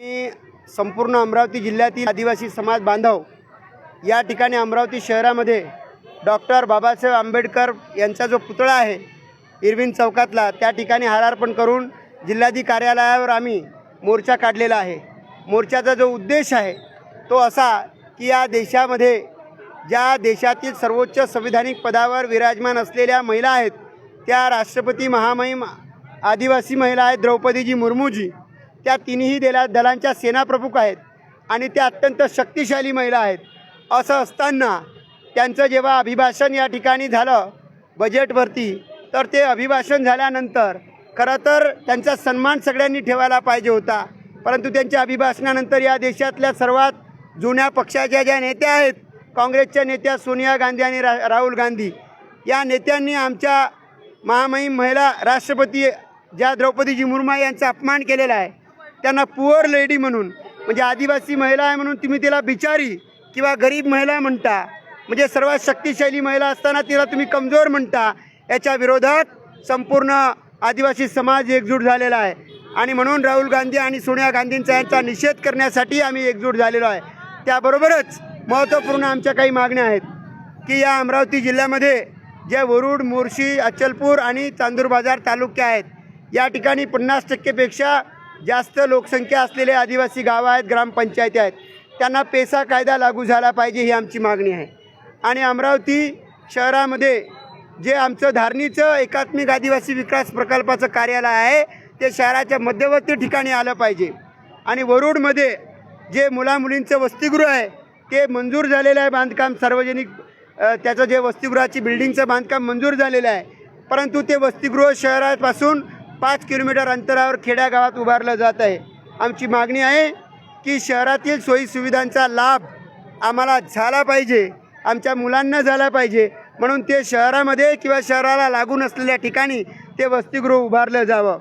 मी संपूर्ण अमरावती जिल्ह्यातील आदिवासी समाज बांधव या ठिकाणी अमरावती शहरामध्ये डॉक्टर बाबासाहेब आंबेडकर यांचा जो पुतळा आहे इरविन चौकातला त्या ठिकाणी हारार्पण करून जिल्हाधिक कार्यालयावर आम्ही मोर्चा काढलेला आहे. मोर्चाचा जो उद्देश आहे तो असा की या देशामध्ये ज्या देशातील सर्वोच्च संविधानिक पदावर विराजमान असलेल्या महिला आहेत त्या राष्ट्रपती महामहिम आदिवासी महिला आहेत द्रौपदीजी मुर्मूजी. त्या तिन्ही दला दलांच्या सेनाप्रमुख आहेत आणि त्या अत्यंत शक्तिशाली महिला आहेत. असं असताना त्यांचं जेव्हा अभिभाषण या ठिकाणी झालं बजेटवरती तर ते अभिभाषण झाल्यानंतर खरं तर त्यांचा सन्मान सगळ्यांनी ठेवायला पाहिजे होता. परंतु त्यांच्या अभिभाषणानंतर या देशातल्या सर्वात जुन्या पक्षाच्या ज्या नेत्या आहेत काँग्रेसच्या नेत्या सोनिया गांधी आणि रा राहुल गांधी या नेत्यांनी आमच्या महामहिम महिला राष्ट्रपती ज्या द्रौपदीजी मुर्मू यांचा अपमान केलेला आहे त्यांना पुअर लेडी म्हणून म्हणजे आदिवासी महिला आहे म्हणून तुम्ही तिला बिचारी किंवा गरीब महिला म्हणता म्हणजे सर्वात शक्तिशाली महिला असताना तिला तुम्ही कमजोर म्हणता याच्या विरोधात संपूर्ण आदिवासी समाज एकजूट झालेला आहे. आणि म्हणून राहुल गांधी आणि सोनिया गांधींचा यांचा निषेध करण्यासाठी आम्ही एकजूट झालेलो आहे. त्याबरोबरच महत्त्वपूर्ण आमच्या काही मागण्या आहेत की या अमरावती जिल्ह्यामध्ये जे वरुड मोर्शी अचलपूर आणि चांदूर बाजार तालुके आहेत या ठिकाणी पन्नास टक्केपेक्षा जास्त लोकसंख्या असलेले आदिवासी गावं आहेत ग्रामपंचायती आहेत त्यांना पेसा कायदा लागू झाला पाहिजे ही आमची मागणी आहे. आणि अमरावती शहरामध्ये जे आमचं धारणीचं एकात्मिक आदिवासी विकास प्रकल्पाचं कार्यालय आहे ते शहराच्या मध्यवर्ती ठिकाणी आलं पाहिजे. आणि वरुडमध्ये जे मुलामुलींचं वसतिगृह आहे ते मंजूर झालेलं आहे बांधकाम सार्वजनिक त्याचं जे वसतिगृहाची बिल्डिंगचं बांधकाम मंजूर झालेलं आहे. परंतु ते वसतिगृह शहरापासून पाच किलोमीटर अंतरावर खेड्यागावात उभारलं जात आहे. आमची मागणी आहे की शहरातील सोयीसुविधांचा लाभ आम्हाला झाला पाहिजे आमच्या मुलांना झाला पाहिजे. म्हणून ते शहरामध्ये किंवा शहराला लागून असलेल्या ठिकाणी ते वसतिगृह उभारलं जावं.